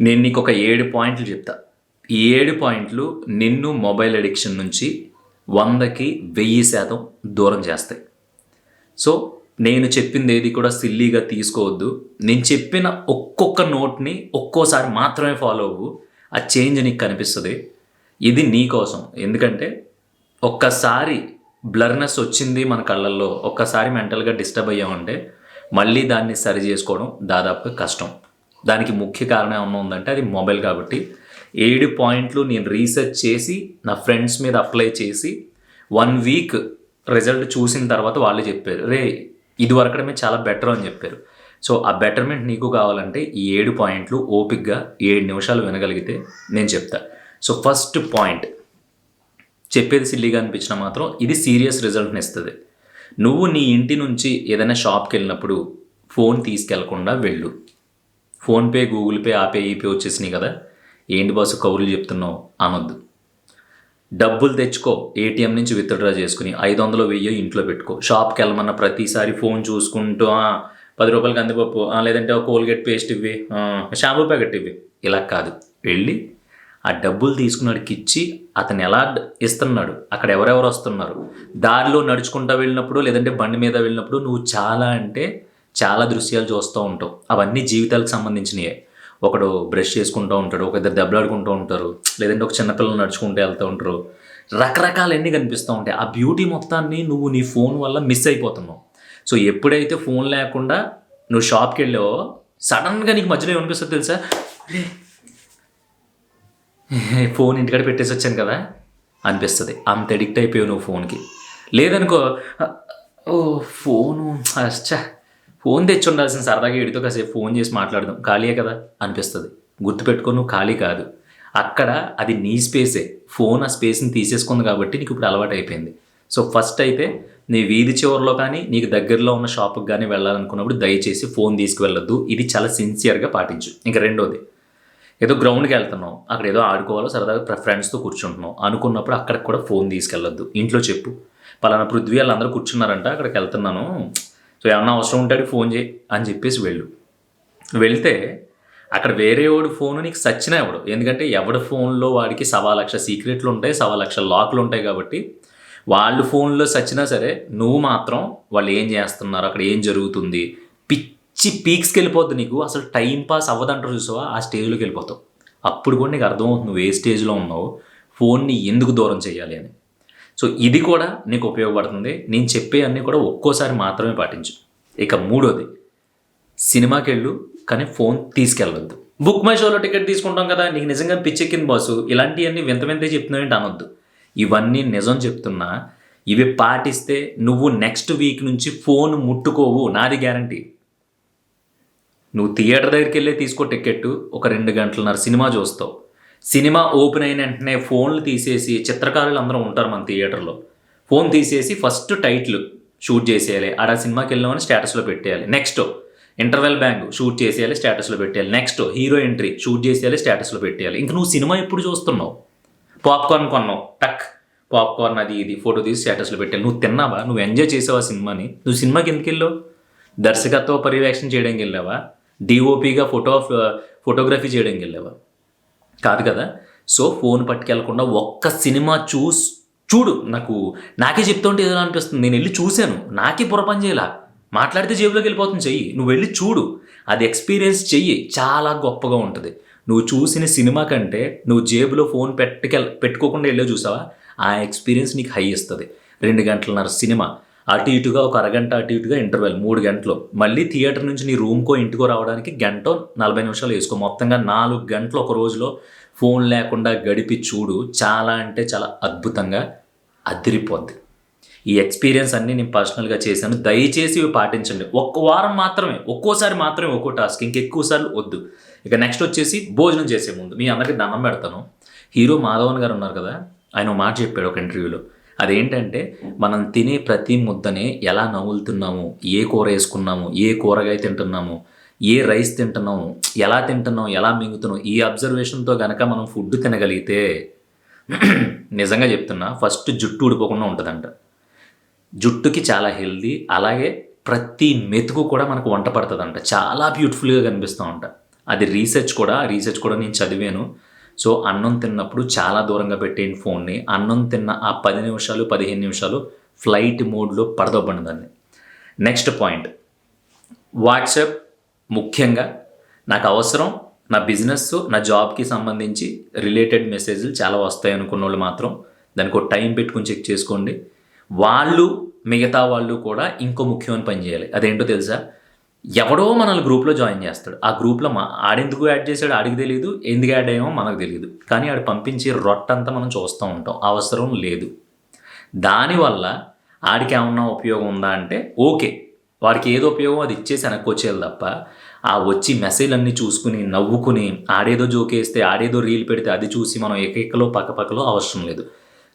నేను నీకు ఒక ఏడు పాయింట్లు చెప్తా. ఈ ఏడు పాయింట్లు నిన్ను మొబైల్ అడిక్షన్ నుంచి వందకి వెయ్యి శాతం దూరం చేస్తాయి. సో నేను చెప్పింది ఏది కూడా సిల్లీగా తీసుకోవద్దు. నేను చెప్పిన ఒక్కొక్క నోట్ని ఒక్కోసారి మాత్రమే ఫాలో అవ్వు. ఆ చేంజ్ నీకు కనిపిస్తుంది. ఇది నీ కోసం. ఎందుకంటే ఒక్కసారి బ్లర్నెస్ వచ్చింది మన కళ్ళల్లో ఒక్కసారి మెంటల్గా డిస్టర్బ్ అయ్యామంటే మళ్ళీ దాన్ని సరి చేసుకోవడం దాదాపుగా కష్టం. దానికి ముఖ్య కారణం ఏమన్నా ఉందంటే అది మొబైల్ కాబట్టి. ఏడు పాయింట్లు నేను రీసెర్చ్ చేసి నా ఫ్రెండ్స్ మీద అప్లై చేసి వన్ వీక్ రిజల్ట్ చూసిన తర్వాత వాళ్ళే చెప్పారు. రే ఇది వరకడమే చాలా బెటర్ అని చెప్పారు. సో ఆ బెటర్మెంట్ నీకు కావాలంటే ఈ ఏడు పాయింట్లు ఓపిక్గా ఏడు నిమిషాలు వినగలిగితే నేను చెప్తా. సో ఫస్ట్ పాయింట్ చెప్పేది సిల్లీగా అనిపించినా మాత్రం ఇది సీరియస్ రిజల్ట్ని ఇస్తుంది. నువ్వు నీ ఇంటి నుంచి ఏదైనా షాప్కి వెళ్ళినప్పుడు ఫోన్ తీసుకెళ్ళకుండా వెళ్ళు. ఫోన్పే గూగుల్ పే ఆ ఈపే వచ్చేసినాయి కదా. ఏంటి బాసు కౌరులు చెప్తున్నావు? అనొద్దు. డబ్బులు తెచ్చుకో. ఏటీఎం నుంచి విత్డ్రా చేసుకుని ఐదు వందలు వెయ్యి ఇంట్లో పెట్టుకో. షాప్కి వెళ్ళమన్న ప్రతిసారి ఫోన్ చూసుకుంటూ పది రూపాయలకి కందిపప్పు లేదంటే ఒక కోల్గేట్ పేస్ట్ ఇవ్వి షాంపూ ప్యాకెట్ ఇవ్వి. ఇలా కాదు. వెళ్ళి ఆ డబ్బులు తీసుకున్నాడికి ఇచ్చి అతను ఎలా ఇస్తున్నాడు? అక్కడ ఎవరెవరు వస్తున్నారు? దారిలో నడుచుకుంటా వెళ్ళినప్పుడు లేదంటే బండి మీద వెళ్ళినప్పుడు నువ్వు చాలా అంటే చాలా దృశ్యాలు చూస్తూ ఉంటావు అవన్నీ జీవితాలకు సంబంధించినవే ఒకడు బ్రష్ చేసుకుంటూ ఉంటాడు ఒక ఇద్దరు దెబ్బలాడుకుంటూ ఉంటారు లేదంటే ఒక చిన్నపిల్లలు నడుచుకుంటూ వెళ్తూ ఉంటారు. రకరకాలన్నీ కనిపిస్తూ ఉంటాయి. ఆ బ్యూటీ మొత్తాన్ని నువ్వు నీ ఫోన్ వల్ల మిస్ అయిపోతున్నావు. సో ఎప్పుడైతే ఫోన్ లేకుండా నువ్వు షాప్కి వెళ్ళావో సడన్గా నీకు మధ్యలో ఏమనిపిస్తుంది తెలుసా? ఫోన్ ఇంటికాడ పెట్టేసి వచ్చాను కదా? అనిపిస్తుంది. అంత అడిక్ట్ అయిపోయావు నువ్వు ఫోన్కి. లేదనుకో ఓ ఫోను అచ్చా ఫోన్ తెచ్చి ఉండాల్సిన సరదాగా ఎడితో కాసేపు ఫోన్ చేసి మాట్లాడదాం. ఖాళీయే కదా? అనిపిస్తుంది. గుర్తుపెట్టుకో నువ్వు ఖాళీ కాదు. అక్కడ అది నీ స్పేసే. ఫోన్ ఆ స్పేస్ని తీసేసుకుంది కాబట్టి నీకు ఇప్పుడు అలవాటు అయిపోయింది. సో ఫస్ట్ అయితే నీ వీధి చివరిలో కానీ నీకు దగ్గరలో ఉన్న షాప్కి కానీ వెళ్ళాలనుకున్నప్పుడు దయచేసి ఫోన్ తీసుకువెళ్ళొద్దు. ఇది చాలా సిన్సియర్గా పాటించు. ఇంకా రెండోది ఏదో గ్రౌండ్కి వెళ్తున్నావు అక్కడ ఏదో ఆడుకోవాలో సరదాగా ఫ్రెండ్స్తో కూర్చుంటున్నావు అనుకున్నప్పుడు అక్కడికి కూడా ఫోన్ తీసుకెళ్ళొద్దు. ఇంట్లో చెప్పు. పలానా పృథ్వీ వాళ్ళందరూ కూర్చున్నారంట. అక్కడికి వెళ్తున్నాను. సో ఏమన్నా అవసరం ఉంటే ఫోన్ చేయి అని చెప్పేసి వెళ్ళు. వెళ్తే అక్కడ వేరే వాడి ఫోన్ నీకు సచ్చినా ఎవడు? ఎందుకంటే ఎవడి ఫోన్లో వాడికి సవా లక్ష సీక్రెట్లు ఉంటాయి సవా లక్ష లాక్లు ఉంటాయి కాబట్టి వాళ్ళు ఫోన్లో సచ్చినా సరే నువ్వు మాత్రం వాళ్ళు ఏం చేస్తున్నారు అక్కడ ఏం జరుగుతుంది? పిచ్చి పీక్స్కి వెళ్ళిపోద్ది నీకు. అసలు టైం పాస్ అవ్వదంటారు చూసావా? ఆ స్టేజ్లోకి వెళ్ళిపోతావు. అప్పుడు కూడా నీకు అర్థమవుతుంది నువ్వు ఏ స్టేజ్లో ఉన్నావు ఫోన్ని ఎందుకు దూరం చేయాలి అని. సో ఇది కూడా నీకు ఉపయోగపడుతుంది. నేను చెప్పే అన్నీ కూడా ఒక్కోసారి మాత్రమే పాటించు. ఇక మూడోది సినిమాకి వెళ్ళు కానీ ఫోన్ తీసుకెళ్ళవద్దు. బుక్ మై షోలో టికెట్ తీసుకుంటాం కదా నీకు నిజంగా పిచ్చెక్కింది బాసు. ఇలాంటివన్నీ వింత వింత చెప్తున్నావేంటి అనొద్దు. ఇవన్నీ నిజం చెప్తున్నా ఇవి పాటిస్తే నువ్వు నెక్స్ట్ వీక్ నుంచి ఫోన్ ముట్టుకోవు నాది గ్యారంటీ. నువ్వు థియేటర్ దగ్గరికి వెళ్ళి తీసుకో టికెట్ ఒక రెండు గంటలన్నర సినిమా చూస్తావు. సినిమా ఓపెన్ అయిన వెంటనే ఫోన్లు తీసేసి చిత్రకారులు అందరూ ఉంటారు మన థియేటర్లో. ఫోన్ తీసేసి ఫస్ట్ టైటిల్ షూట్ చేసేయాలి. ఆడ సినిమాకి వెళ్ళామని స్టేటస్లో పెట్టేయాలి. నెక్స్ట్ ఇంటర్వెల్ బ్యాంక్ షూట్ చేసేయాలి స్టేటస్లో పెట్టేయాలి. నెక్స్ట్ హీరో ఎంట్రీ షూట్ చేసేయాలి స్టేటస్లో పెట్టేయాలి. ఇంక నువ్వు సినిమా ఎప్పుడు చూస్తున్నావు? పాప్కార్న్ కొన్నావు. టక్. పాప్కార్న్ అది ఇది ఫోటో తీసి స్టేటస్లో పెట్టాలి నువ్వు తిన్నావా? నువ్వు ఎంజాయ్ చేసావా సినిమాని? నువ్వు సినిమాకి ఎందుకు వెళ్ళావు? దర్శకత్వ పర్యవేక్షణ చేయడానికి వెళ్ళావా? డిఓపిగా ఫోటో ఫోటోగ్రఫీ చేయడానికి వెళ్ళావా? కాదు కదా? సో ఫోన్ పట్టుకెళ్ళకుండా ఒక్క సినిమా చూస్ చూడు. నాకు నాకే చెప్తుంటే ఏదో అనిపిస్తుంది. నేను వెళ్ళి చూశాను. నాకే పొరపని చేయాల. మాట్లాడితే జేబులోకి వెళ్ళిపోతుంది. చెయ్యి. నువ్వు వెళ్ళి చూడు. అది ఎక్స్పీరియన్స్ చెయ్యి. చాలా గొప్పగా ఉంటుంది. నువ్వు చూసిన సినిమా కంటే నువ్వు జేబులో ఫోన్ పెట్టుకెళ్ పెట్టుకోకుండా వెళ్ళే చూసావా? ఆ ఎక్స్పీరియన్స్ నీకు హై ఇస్తుంది. రెండు గంటలన్నర సినిమా. అటు ఇటుగా ఒక అరగంట అటు ఇటుగా ఇంటర్వెల్ మూడు గంటలు. మళ్ళీ థియేటర్ నుంచి నీ రూమ్కో ఇంటికో రావడానికి గంట నలభై నిమిషాలు వేసుకో. మొత్తంగా నాలుగు గంటలు ఒక రోజులో ఫోన్ లేకుండా గడిపి చూడు. చాలా అంటే చాలా అద్భుతంగా అదిరిపోద్ది. ఈ ఎక్స్పీరియన్స్ అన్నీ నేను పర్సనల్గా చేశాను. దయచేసి ఇవి పాటించండి. ఒక్క వారం మాత్రమే ఒక్కోసారి మాత్రమే ఒక్కో టాస్క్ ఇంకెక్కువసార్లు వద్దు. ఇక నెక్స్ట్ వచ్చేసి భోజనం చేసే ముందు. మీ అందరికీ దండం పెడతాను. హీరో మాధవన్ గారు ఉన్నారు కదా? ఆయన ఒక మాట చెప్పాడు ఒక ఇంటర్వ్యూలో అదేంటంటే మనం తినే ప్రతి ముద్దనే ఎలా నవ్వులుతున్నాము ఏ కూర వేసుకున్నాము ఏ కూరగాయ తింటున్నాము ఏ రైస్ తింటున్నాము ఎలా తింటున్నాం ఎలా మింగుతున్నాం ఈ అబ్జర్వేషన్తో కనుక మనం ఫుడ్ తినగలిగితే నిజంగా చెప్తున్నా ఫస్ట్ జుట్టు ఊడిపోకుండా ఉంటుందంట. జుట్టుకి చాలా హెల్దీ అలాగే ప్రతి మెతుకు కూడా మనకు వంట పడుతుందంట. చాలా బ్యూటిఫుల్గా కనిపిస్తూ ఉంటా. అది రీసెర్చ్ కూడా రీసెర్చ్ కూడా నేను చదివాను. సో అన్నం తిన్నప్పుడు చాలా దూరంగా పెట్టేయండి ఫోన్ని అన్నం తిన్న ఆ పది నిమిషాలు పదిహేను నిమిషాలు ఫ్లైట్ మోడ్లో పడదొబ్బండి దాన్ని నెక్స్ట్ పాయింట్. వాట్సాప్ ముఖ్యంగా నాకు అవసరం నా బిజినెస్ నా జాబ్కి సంబంధించి రిలేటెడ్ మెసేజ్లు చాలా వస్తాయి అనుకున్న వాళ్ళు మాత్రం దానికి ఒక టైం పెట్టుకుని చెక్ చేసుకోండి. వాళ్ళు మిగతా వాళ్ళు కూడా ఇంకో ముఖ్యమైన పని చేయాలి. అదేంటో తెలుసా? ఎవడో మనల్ని గ్రూప్లో జాయిన్ చేస్తాడు. ఆ గ్రూప్లో మా ఆడెందుకు యాడ్ చేశాడు? ఆడికి తెలియదు ఎందుకు యాడ్ అయ్యామో మనకు తెలియదు కానీ ఆడు పంపించి రొట్టంతా మనం చూస్తూ ఉంటాం. అవసరం లేదు. దానివల్ల ఆడికి ఏమన్నా ఉపయోగం ఉందా అంటే ఓకే. వాడికి ఏదో ఉపయోగం అది ఇచ్చేసి వెనక్కి వచ్చేది తప్ప ఆ వచ్చి మెసేజ్లన్నీ చూసుకుని నవ్వుకుని ఆడేదో జోకేస్తే ఆడేదో రీల్ పెడితే అది చూసి మనం ఏకైకలో పక్కపక్కలో అవసరం లేదు.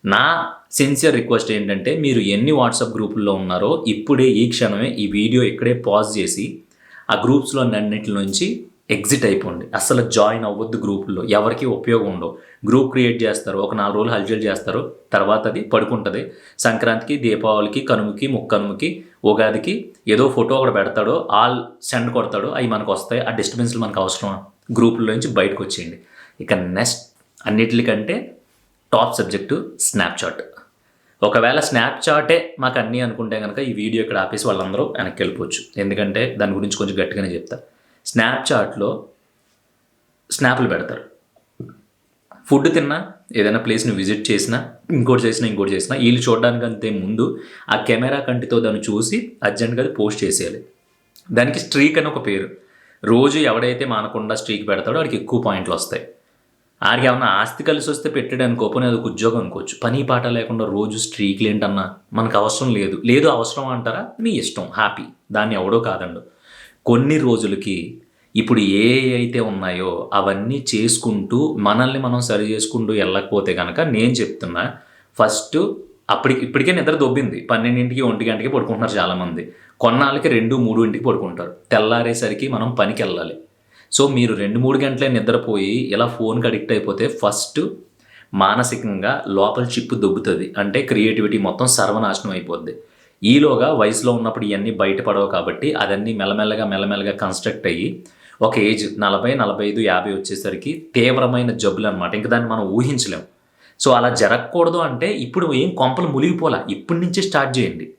నా సిన్సియర్ రిక్వెస్ట్ ఏంటంటే మీరు ఎన్ని వాట్సాప్ గ్రూపుల్లో ఉన్నారో ఇప్పుడే ఈ క్షణమే ఈ వీడియో ఇక్కడే పాజ్ చేసి ఆ గ్రూప్స్లో అన్నింటి నుంచి ఎగ్జిట్ అయిపోండి. అసలు జాయిన్ అవ్వద్దు గ్రూపుల్లో. ఎవరికి ఉపయోగం ఉండవు. గ్రూప్ క్రియేట్ చేస్తారు. ఒక నాలుగు రోజులు హల్చల్ చేస్తారు. తర్వాత అది పడుకుంటుంది. సంక్రాంతికి దీపావళికి కనుమకి ముక్కనుమకి ఉగాదికి ఏదో ఫోటో ఒకటి పెడతాడో ఆల్ సెండ్ కొడతాడో అవి మనకు వస్తాయి. ఆ డిస్టర్బెన్స్లు మనకు అవసరం గ్రూపుల్లో నుంచి బయటకు వచ్చేయండి. ఇక నెక్స్ట్ అన్నిటికంటే టాప్ సబ్జెక్టు స్నాప్చాట్. ఒకవేళ స్నాప్చాటే మాకు అన్నీ అనుకుంటే కనుక ఈ వీడియో ఇక్కడ ఆపేసి వాళ్ళందరూ వెనక్కి వెళ్ళిపోవచ్చు. ఎందుకంటే దాని గురించి కొంచెం గట్టిగానే చెప్తా. స్నాప్చాట్లో స్నాప్లు పెడతారు. ఫుడ్ తిన్నా ఏదైనా ప్లేస్ని విజిట్ చేసినా ఇంకోటి చేసినా ఇంకోటి చేసినా వీళ్ళు చూడడానికి అంతే ముందు ఆ కెమెరా కంటితో దాన్ని చూసి అర్జెంట్గా అది పోస్ట్ చేసేయాలి. దానికి స్ట్రీక్ అని ఒక పేరు. రోజు ఎవడైతే మానకుండా స్ట్రీక్ పెడతాడో వాడికి ఎక్కువ పాయింట్లు వస్తాయి. ఆడికి ఏమన్నా ఆస్తి కలిసి వస్తే పెట్టాడు అనుకోపోతే అది ఒక ఉద్యోగం అనుకోవచ్చు. పని పాట లేకుండా రోజు స్ట్రీక్లు ఏంటన్నా మనకు అవసరం లేదు. లేదు అవసరం అంటారా? మీ ఇష్టం హ్యాపీ దాన్ని ఎవడో కాదండు. కొన్ని రోజులకి ఇప్పుడు ఏ అయితే ఉన్నాయో అవన్నీ చేసుకుంటూ మనల్ని మనం సరి చేసుకుంటూ వెళ్ళకపోతే కనుక నేను చెప్తున్నా ఫస్ట్ అప్పటికి ఇప్పటికే నిద్ర దొబ్బింది. పన్నెండింటికి ఒంటి గంటకి పడుకుంటున్నారు చాలామంది. కొన్నాళ్ళకి రెండు మూడు ఇంటికి పడుకుంటారు. తెల్లారేసరికి మనం పనికి వెళ్ళాలి. సో మీరు రెండు మూడు గంటలే నిద్రపోయి ఇలా ఫోన్కి అడిక్ట్ అయిపోతే ఫస్ట్ మానసికంగా లోపల చిప్పు దొబ్బుతుంది. అంటే క్రియేటివిటీ మొత్తం సర్వనాశనం అయిపోద్ది. ఈలోగా వయసులో ఉన్నప్పుడు ఇవన్నీ బయటపడవు కాబట్టి అదన్నీ మెల్లమెల్లగా మెల్లమెల్లగా కన్స్ట్రక్ట్ అయ్యి ఒక ఏజ్ నలభై నలభై ఐదు యాభై వచ్చేసరికి తీవ్రమైన జబ్బులు అనమాట ఇంకా దాన్ని మనం ఊహించలేం. సో అలా జరగకూడదు అంటే ఇప్పుడు ఏం కొంపలు మునిగిపోలా. ఇప్పటి నుంచే స్టార్ట్ చేయండి.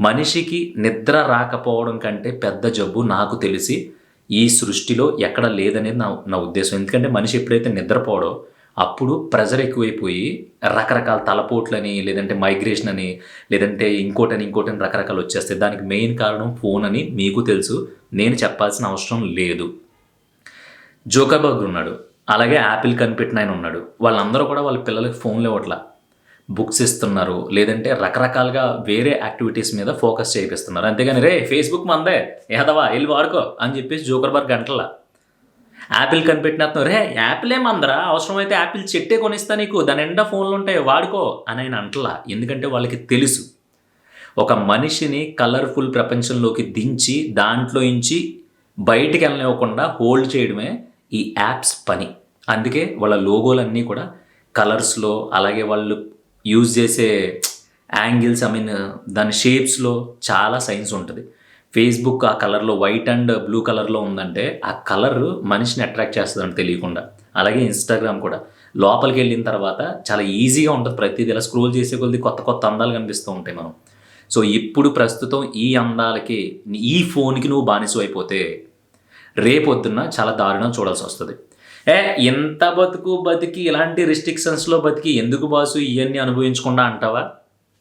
మనిషికి నిద్ర రాకపోవడం కంటే పెద్ద జబ్బు నాకు తెలిసి ఈ సృష్టిలో ఎక్కడ లేదనేది నా నా ఉద్దేశం. ఎందుకంటే మనిషి ఎప్పుడైతే నిద్రపోవడో అప్పుడు ప్రెజర్ ఎక్కువైపోయి రకరకాల తలపోట్లని లేదంటే మైగ్రేషన్ అని లేదంటే ఇంకోటని ఇంకోటని రకరకాలు వచ్చేస్తాయి. దానికి మెయిన్ కారణం ఫోన్ అని మీకు తెలుసు నేను చెప్పాల్సిన అవసరం లేదు. జోకర్బర్గ్ ఉన్నాడు అలాగే యాపిల్ కనిపెట్టిన ఆయన ఉన్నాడు. వాళ్ళందరూ కూడా వాళ్ళ పిల్లలకి ఫోన్లు ఇవ్వట్లా. బుక్స్ ఇస్తున్నారు లేదంటే రకరకాలుగా వేరే యాక్టివిటీస్ మీద ఫోకస్ చేయిస్తున్నారు అంతేగాని రే ఫేస్బుక్ మందే ఏదవా వెళ్ళి వాడుకో అని చెప్పేసి జోకర్బర్గ్ గంటల. యాపిల్ కనిపెట్టినట్టు రే యాపిలే మందరా అవసరమైతే యాపిల్ చెట్టే కొనిస్తా నీకు దాని ఎండా ఫోన్లు ఉంటాయి వాడుకో అని ఆయన అంటలా. ఎందుకంటే వాళ్ళకి తెలుసు. ఒక మనిషిని కలర్ఫుల్ ప్రపంచంలోకి దించి దాంట్లో నుంచి బయటికి వెళ్ళనివ్వకుండా హోల్డ్ చేయడమే ఈ యాప్స్ పని. అందుకే వాళ్ళ లోగోలన్నీ కూడా కలర్స్లో అలాగే వాళ్ళు యూజ్ చేసే యాంగిల్స్ ఐ మీన్ దాని షేప్స్లో చాలా సైన్స్ ఉంటుంది. ఫేస్బుక్ ఆ కలర్లో వైట్ అండ్ బ్లూ కలర్లో ఉందంటే ఆ కలర్ మనిషిని అట్రాక్ట్ చేస్తుందని తెలియకుండా. అలాగే ఇన్స్టాగ్రామ్ కూడా. లోపలికి వెళ్ళిన తర్వాత చాలా ఈజీగా ఉంటుంది ప్రతిదీ. ఇలా స్క్రోల్ చేసే కొద్ది కొత్త కొత్త అందాలు కనిపిస్తూ ఉంటాయి మనం సో ఇప్పుడు ప్రస్తుతం ఈ అందాలకి ఈ ఫోన్కి నువ్వు బానిస అయిపోతే రేపొద్దున్న చాలా దారుణం చూడాల్సి వస్తుంది. ఏ ఎంత బతుకు బతికి ఇలాంటి రిస్ట్రిక్షన్స్లో బతికి ఎందుకు బాసు ఇవన్నీ అనుభవించకుండా అంటావా?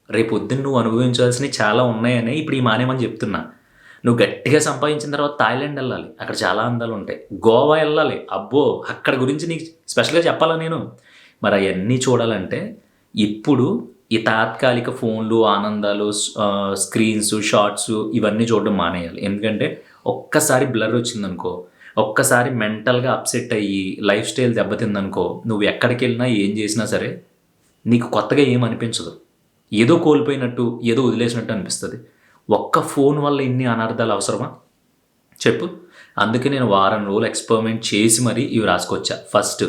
రేపు పొద్దున్న నువ్వు అనుభవించాల్సినవి చాలా ఉన్నాయని ఇప్పుడు ఈ మానేమని చెప్తున్నా. నువ్వు గట్టిగా సంపాదించిన తర్వాత థాయిలాండ్ వెళ్ళాలి. అక్కడ చాలా అందాలు ఉంటాయి. గోవా వెళ్ళాలి. అబ్బో అక్కడ గురించి నీకు స్పెషల్గా చెప్పాలా నేను? మరి అవన్నీ చూడాలంటే ఇప్పుడు ఈ తాత్కాలిక ఫోన్లు ఆనందాలు స్క్రీన్స్ షార్ట్స్ ఇవన్నీ చూడడం మానేయాలి. ఎందుకంటే ఒక్కసారి బ్లర్ వచ్చిందనుకో ఒక్కసారి మెంటల్గా అప్సెట్ అయ్యి లైఫ్ స్టైల్ దెబ్బతిందనుకో నువ్వు ఎక్కడికి వెళ్ళినా ఏం చేసినా సరే నీకు కొత్తగా ఏం అనిపించదు. ఏదో కోల్పోయినట్టు ఏదో వదిలేసినట్టు అనిపిస్తుంది. ఒక్క ఫోన్ వల్ల ఇన్ని అనర్థాలు అవసరమా? చెప్పు. అందుకే నేను వారం రోజులు ఎక్స్పెరిమెంట్ చేసి మరీ ఇవి రాసుకొచ్చా. ఫస్ట్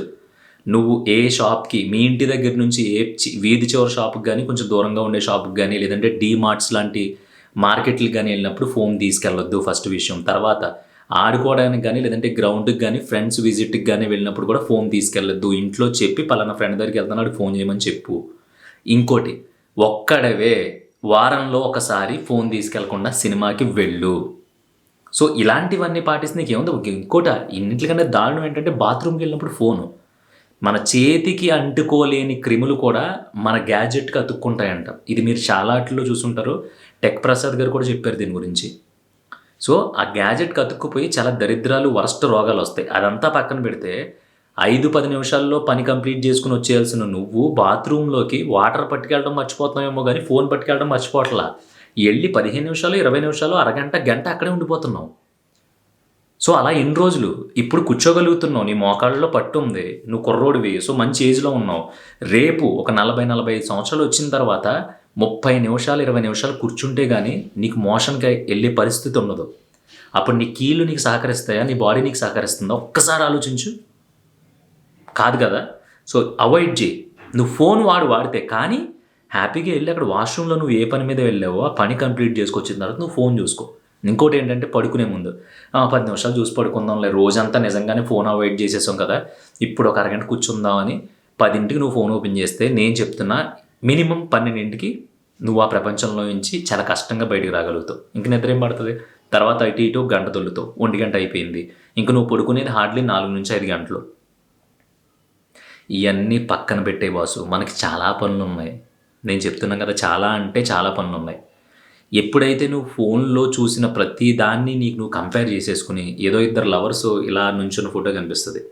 నువ్వు ఏ షాప్కి మీ ఇంటి దగ్గర నుంచి ఏ చి- వీధి చివరి షాప్కి కానీ కొంచెం దూరంగా ఉండే షాప్కి కానీ లేదంటే డీమార్ట్స్ లాంటి మార్కెట్లకు కానీ వెళ్ళినప్పుడు ఫోన్ తీసుకెళ్ళొద్దు ఫస్ట్ విషయం. తర్వాత ఆడుకోవడానికి కానీ లేదంటే గ్రౌండ్కి కానీ ఫ్రెండ్స్ విజిట్కి కానీ వెళ్ళినప్పుడు కూడా ఫోన్ తీసుకెళ్ళొద్దు. ఇంట్లో చెప్పి పలానా ఫ్రెండ్ దగ్గరికి వెళ్తున్నాడు ఫోన్ చేయమని చెప్పు. ఇంకోటి ఒక్కడవే వారంలో ఒకసారి ఫోన్ తీసుకెళ్ళకుండా సినిమాకి వెళ్ళు. సో ఇలాంటివన్నీ పాటిస్తే నీకు ఏముంది ఇంకోట ఇన్నింటికంటే దారుణం ఏంటంటే బాత్రూమ్కి వెళ్ళినప్పుడు ఫోను మన చేతికి అంటుకోలేని క్రిములు కూడా మన గ్యాజెట్కి అతుక్కుంటాయంట. ఇది మీరు చాలా వాటిల్లో చూసుంటారు. టెక్ ప్రసాద్ గారు కూడా చెప్పారు దీని గురించి. సో ఆ గ్యాజెట్ కతుక్కుపోయి చాలా దరిద్రాలు వరస్ట్ రోగాలు వస్తాయి. అదంతా పక్కన పెడితే ఐదు పది నిమిషాల్లో పని కంప్లీట్ చేసుకుని వచ్చేయాల్సిన నువ్వు బాత్రూంలోకి వాటర్ పట్టుకెళ్ళడం మర్చిపోతున్నావేమో కానీ ఫోన్ పట్టుకెళ్ళడం మర్చిపోవట్లా. వెళ్ళి పదిహేను నిమిషాలు ఇరవై నిమిషాలు అరగంట గంట అక్కడే ఉండిపోతున్నావు. సో అలా ఎన్ని రోజులు? ఇప్పుడు కూర్చోగలుగుతున్నావు. నీ మోకాళ్ళలో పట్టు ఉంది. నువ్వు కుర్రోడివి. సో మంచి ఏజ్లో ఉన్నావు. రేపు ఒక నలభై నలభై ఐదు సంవత్సరాలు వచ్చిన తర్వాత ముప్పై నిమిషాలు ఇరవై నిమిషాలు కూర్చుంటే కానీ నీకు మోషన్కి వెళ్ళే పరిస్థితి ఉండదు. అప్పుడు నీ కీళ్ళు నీకు సహకరిస్తాయా? నీ బాడీ నీకు సహకరిస్తుందా? ఒక్కసారి ఆలోచించు. కాదు కదా? సో అవాయిడ్ చేయి. నువ్వు ఫోన్ వాడు వాడితే కానీ హ్యాపీగా వెళ్ళి అక్కడ వాష్రూమ్లో నువ్వు ఏ పని మీద వెళ్ళావో ఆ పని కంప్లీట్ చేసుకొచ్చిన తర్వాత నువ్వు ఫోన్ చూసుకో. ఇంకోటి ఏంటంటే పడుకునే ముందు. పది నిమిషాలు చూసి పడుకుందాంలే రోజంతా నిజంగానే ఫోన్ అవాయిడ్ చేసేసాం కదా. ఇప్పుడు ఒక అరగంట కూర్చుందామని పదింటికి నువ్వు ఫోన్ ఓపెన్ చేస్తే నేను చెప్తున్నా మినిమం పన్నెండింటికి నువ్వు ఆ ప్రపంచంలో నుంచి చాలా కష్టంగా బయటికి రాగలుగుతావు. ఇంక నిద్ర ఏం పడుతుంది? తర్వాత ఇటు ఇటు గంట దొల్లుతావు ఒంటి గంట అయిపోయింది. ఇంక నువ్వు పడుకునేది హార్డ్లీ నాలుగు నుంచి ఐదు గంటలు. ఇవన్నీ పక్కన పెట్టే బాసు మనకి చాలా పనులు ఉన్నాయి నేను చెప్తున్నాను కదా చాలా అంటే చాలా పనులు ఉన్నాయి ఎప్పుడైతే నువ్వు ఫోన్లో చూసిన ప్రతి దాన్ని నీకు నువ్వు కంపేర్ చేసేసుకుని ఏదో ఇద్దరు లవర్స్ ఇలా నుంచున్న ఫోటో కనిపిస్తుంది.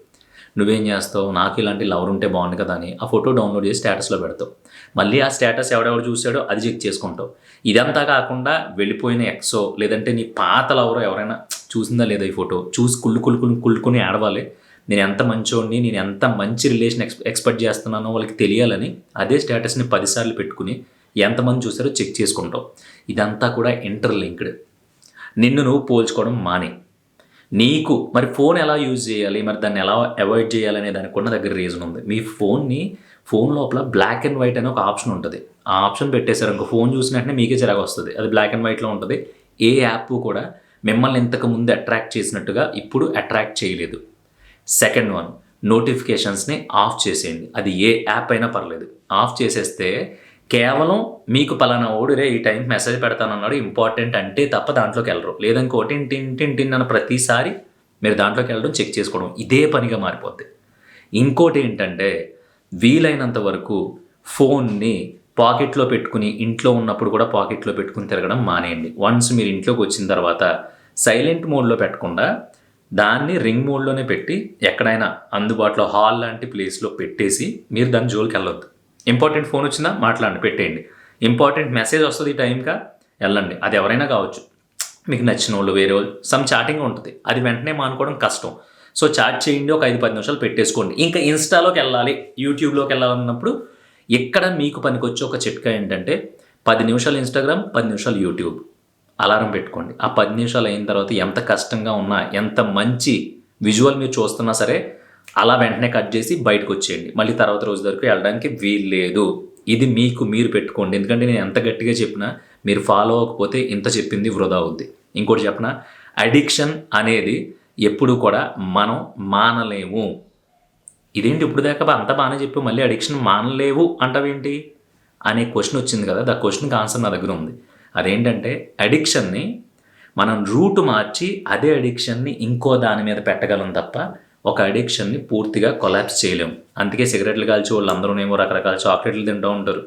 నువ్వేం చేస్తావు? నాకు ఇలాంటి లవర్ ఉంటే బాగుంది కదా అని ఆ ఫోటో డౌన్లోడ్ చేసి స్టేటస్లో పెడతావు. మళ్ళీ ఆ స్టేటస్ ఎవడెవడు చూసాడో అది చెక్ చేసుకుంటావు. ఇదంతా కాకుండా వెళ్ళిపోయిన ఎక్సో లేదంటే నీ పాత లవరో ఎవరైనా చూసిందా లేదా ఈ ఫోటో? చూసి కుళ్ళు కుళ్ళు కుళ్ళు కుళ్ళుకుని ఆడవాలి నేను ఎంత మంచోడిని నేను ఎంత మంచి రిలేషన్ ఎక్స్ ఎక్స్పెక్ట్ చేస్తున్నానో వాళ్ళకి తెలియాలని అదే స్టేటస్ని పదిసార్లు పెట్టుకుని ఎంతమంది చూసారో చెక్ చేసుకుంటావు. ఇదంతా కూడా ఇంటర్లింక్డ్. నిన్ను నువ్వు పోల్చుకోవడం మానే. నీకు మరి ఫోన్ ఎలా యూజ్ చేయాలి? మరి దాన్ని ఎలా అవాయిడ్ చేయాలనే దానికి ఉన్న దగ్గర రీజన్ ఉంది. మీ ఫోన్ని ఫోన్ లోపల బ్లాక్ అండ్ వైట్ అనే ఒక ఆప్షన్ ఉంటుంది. ఆ ఆప్షన్ పెట్టేశారు ఇంకో ఫోన్ చూసిన వెంటనే మీకే చిరాకు వస్తుంది. అది బ్లాక్ అండ్ వైట్లో ఉంటుంది. ఏ యాప్ కూడా మిమ్మల్ని ఇంతకు ముందు అట్రాక్ట్ చేసినట్టుగా ఇప్పుడు అట్రాక్ట్ చేయలేదు. సెకండ్ వన్ నోటిఫికేషన్స్ని ఆఫ్ చేసేయండి. అది ఏ యాప్ అయినా పర్లేదు. ఆఫ్ చేసేస్తే కేవలం మీకు పలానా ఓడిరే ఈ టైంకి మెసేజ్ పెడతానన్నాడు ఇంపార్టెంట్ అంటే తప్ప దాంట్లోకి వెళ్ళరు. లేదనుకోటి టిన్ టిన్ టిన్ అన్న ప్రతిసారి మీరు దాంట్లోకి వెళ్ళడం చెక్ చేసుకోవడం ఇదే పనిగా మారిపోద్ది. ఇంకోటి ఏంటంటే వీలైనంత వరకు ఫోన్ని పాకెట్లో పెట్టుకుని ఇంట్లో ఉన్నప్పుడు కూడా పాకెట్లో పెట్టుకుని తిరగడం మానేయండి. వన్స్ మీరు ఇంట్లోకి వచ్చిన తర్వాత సైలెంట్ మోడ్లో పెట్టకుండా దాన్ని రింగ్ మోడ్లోనే పెట్టి ఎక్కడైనా అందుబాటులో హాల్ లాంటి ప్లేస్లో పెట్టేసి మీరు దాని జోలికి వెళ్ళొద్దు. ఇంపార్టెంట్ ఫోన్ వచ్చిందా మాట్లాడండి పెట్టేయండి. ఇంపార్టెంట్ మెసేజ్ వస్తుంది ఈ టైంకా వెళ్ళండి. అది ఎవరైనా కావచ్చు. మీకు నచ్చిన వాళ్ళు వేరే వాళ్ళు సమ్ చాటింగ్ ఉంటుంది. అది వెంటనే మానుకోవడం కష్టం. సో చాట్ చేయండి ఒక ఐదు పది నిమిషాలు పెట్టేసుకోండి. ఇంకా ఇన్స్టాలోకి వెళ్ళాలి యూట్యూబ్లోకి వెళ్ళాలన్నప్పుడు ఎక్కడ మీకు పనికొచ్చే ఒక చిట్కా ఏంటంటే పది నిమిషాలు ఇన్స్టాగ్రామ్ పది నిమిషాలు యూట్యూబ్. అలారం పెట్టుకోండి. ఆ పది నిమిషాలు అయిన తర్వాత ఎంత కష్టంగా ఉన్నా ఎంత మంచి విజువల్ మీరు చూస్తున్నా సరే అలా వెంటనే కట్ చేసి బయటకు వచ్చేయండి. మళ్ళీ తర్వాత రోజు వరకు వెళ్ళడానికి వీలు లేదు. ఇది మీకు మీరు పెట్టుకోండి. ఎందుకంటే నేను ఎంత గట్టిగా చెప్పినా మీరు ఫాలో అవ్వకపోతే ఇంత చెప్పింది వృధా అవుద్ది. ఇంకోటి చెప్పిన అడిక్షన్ అనేది ఎప్పుడు కూడా మనం మానలేము. ఇదేంటి ఇప్పుడు దాకా అంత బాగానే చెప్పి మళ్ళీ అడిక్షన్ మానలేవు అంటావేంటి? అనే క్వశ్చన్ వచ్చింది కదా దా క్వశ్చన్కి ఆన్సర్ నా దగ్గర ఉంది. అదేంటంటే అడిక్షన్ని మనం రూట్ మార్చి అదే అడిక్షన్ని ఇంకో దాని మీద పెట్టగలం తప్ప ఒక అడిక్షన్ని పూర్తిగా కొలాప్స్ చేయలేము అందుకే సిగరెట్లు కాల్చి వాళ్ళు అందరూనేమో రకరకాల చాక్లెట్లు తింటూ ఉంటారు.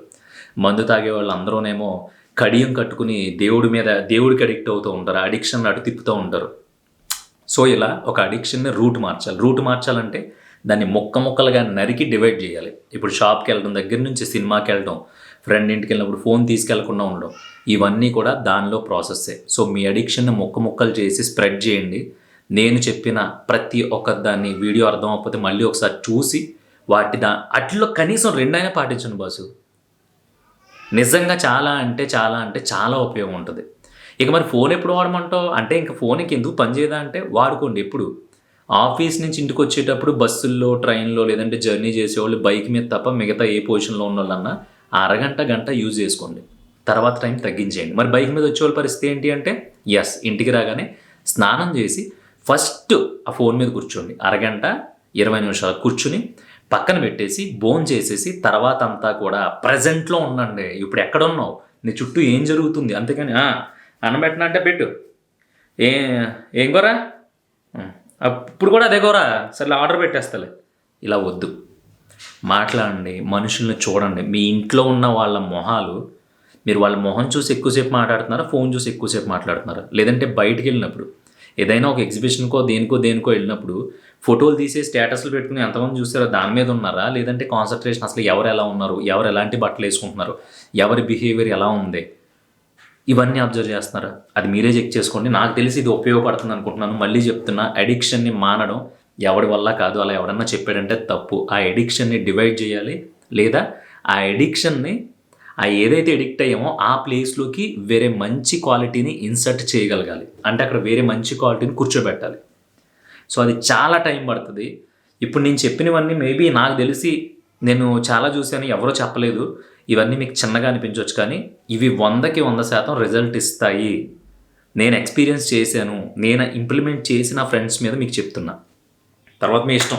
మందు తాగే వాళ్ళు అందరూనేమో కడియం కట్టుకుని దేవుడి మీద దేవుడికి అడిక్ట్ అవుతూ ఉంటారు అడిక్షన్ అటు తిప్పుతూ ఉంటారు. సో ఇలా ఒక అడిక్షన్ని రూట్ మార్చాలి. రూట్ మార్చాలంటే దాన్ని మొక్క మొక్కలుగా నరికి డివైడ్ చేయాలి. ఇప్పుడు షాప్కి వెళ్ళడం దగ్గర నుంచి సినిమాకి వెళ్ళడం ఫ్రెండ్ ఇంటికి వెళ్ళినప్పుడు ఫోన్ తీసుకెళ్ళకుండా ఉండడం ఇవన్నీ కూడా దానిలో ప్రాసెస్సే. సో మీ అడిక్షన్ని మొక్క మొక్కలు చేసి స్ప్రెడ్ చేయండి. నేను చెప్పిన ప్రతి ఒక్క దాన్ని వీడియో అర్థం అవ్వకపోతే మళ్ళీ ఒకసారి చూసి వాటి దా అట్లలో కనీసం రెండైనా పాటించండి బాసు. నిజంగా చాలా అంటే చాలా అంటే చాలా ఉపయోగం ఉంటుంది. ఇక మరి ఫోన్ ఎప్పుడు వాడమంటావు? అంటే ఇంకా ఫోన్కి ఎందుకు పనిచేయదా అంటే వాడుకోండి ఎప్పుడు. ఆఫీస్ నుంచి ఇంటికి వచ్చేటప్పుడు బస్సుల్లో ట్రైన్లో లేదంటే జర్నీ చేసేవాళ్ళు బైక్ మీద తప్ప మిగతా ఏ పొజిషన్లో ఉన్న వాళ్ళన్నా అరగంట గంట యూజ్ చేసుకోండి. తర్వాత టైం తగ్గించేయండి. మరి బైక్ మీద వచ్చే వాళ్ళ పరిస్థితి ఏంటి అంటే ఎస్ ఇంటికి రాగానే స్నానం చేసి ఫస్ట్ ఆ ఫోన్ మీద కూర్చోండి. అరగంట ఇరవై నిమిషాలు కూర్చుని పక్కన పెట్టేసి బోన్ చేసేసి తర్వాత అంతా కూడా ప్రజెంట్లో ఉండండి. ఇప్పుడు ఎక్కడ ఉన్నావు? నీ చుట్టూ ఏం జరుగుతుంది? అంతేకాని అన్నం పెట్టినా అంటే పెట్టు. ఏ ఏం కూర? అప్పుడు ఇప్పుడు కూడా అదే కూర. సరే ఆర్డర్ పెట్టేస్తలే. ఇలా వద్దు. మాట్లాడండి మనుషుల్ని చూడండి. మీ ఇంట్లో ఉన్న వాళ్ళ మొహాలు మీరు వాళ్ళ మొహం చూసి ఎక్కువసేపు మాట్లాడుతున్నారా ఫోన్ చూసి ఎక్కువసేపు మాట్లాడుతున్నారా? లేదంటే బయటికి వెళ్ళినప్పుడు. ఏదైనా ఒక ఎగ్జిబిషన్కో దేనికో దేనికో వెళ్ళినప్పుడు ఫోటోలు తీసి స్టేటస్లు పెట్టుకుని ఎంతమంది చూస్తారో దాని మీద ఉన్నారా? లేదంటే కాన్సన్ట్రేషన్ అసలు ఎవరు ఎలా ఉన్నారు? ఎవరు ఎలాంటి బట్టలు వేసుకుంటున్నారు? ఎవరి బిహేవియర్ ఎలా ఉంది? ఇవన్నీ అబ్జర్వ్ చేస్తున్నారా. అది మీరే చెక్ చేసుకోండి. నాకు తెలిసి ఇది ఉపయోగపడుతుంది అనుకుంటున్నాను. మళ్ళీ చెప్తున్నా అడిక్షన్ని మానడం ఎవడి వల్ల కాదు. అలా ఎవడన్నా చెప్పాడంటే తప్పు. ఆ అడిక్షన్ని డివైడ్ చేయాలి. లేదా ఆ అడిక్షన్ని ఆ ఏదైతే ఎడిక్ట్ అయ్యామో ఆ ప్లేస్లోకి వేరే మంచి క్వాలిటీని ఇన్సర్ట్ చేయగలగాలి. అంటే అక్కడ వేరే మంచి క్వాలిటీని కూర్చోబెట్టాలి. సో అది చాలా టైం పడుతుంది. ఇప్పుడు నేను చెప్పినవన్నీ మేబీ నాకు తెలిసి నేను చాలా చూశాను ఎవరో చెప్పలేదు. ఇవన్నీ మీకు చిన్నగా అనిపించవచ్చు కానీ ఇవి వందకి వంద శాతం రిజల్ట్ ఇస్తాయి. నేను ఎక్స్పీరియన్స్ చేశాను. నేను ఇంప్లిమెంట్ చేసి నా ఫ్రెండ్స్ మీద మీకు చెప్తున్నా. తర్వాత మీ ఇష్టం.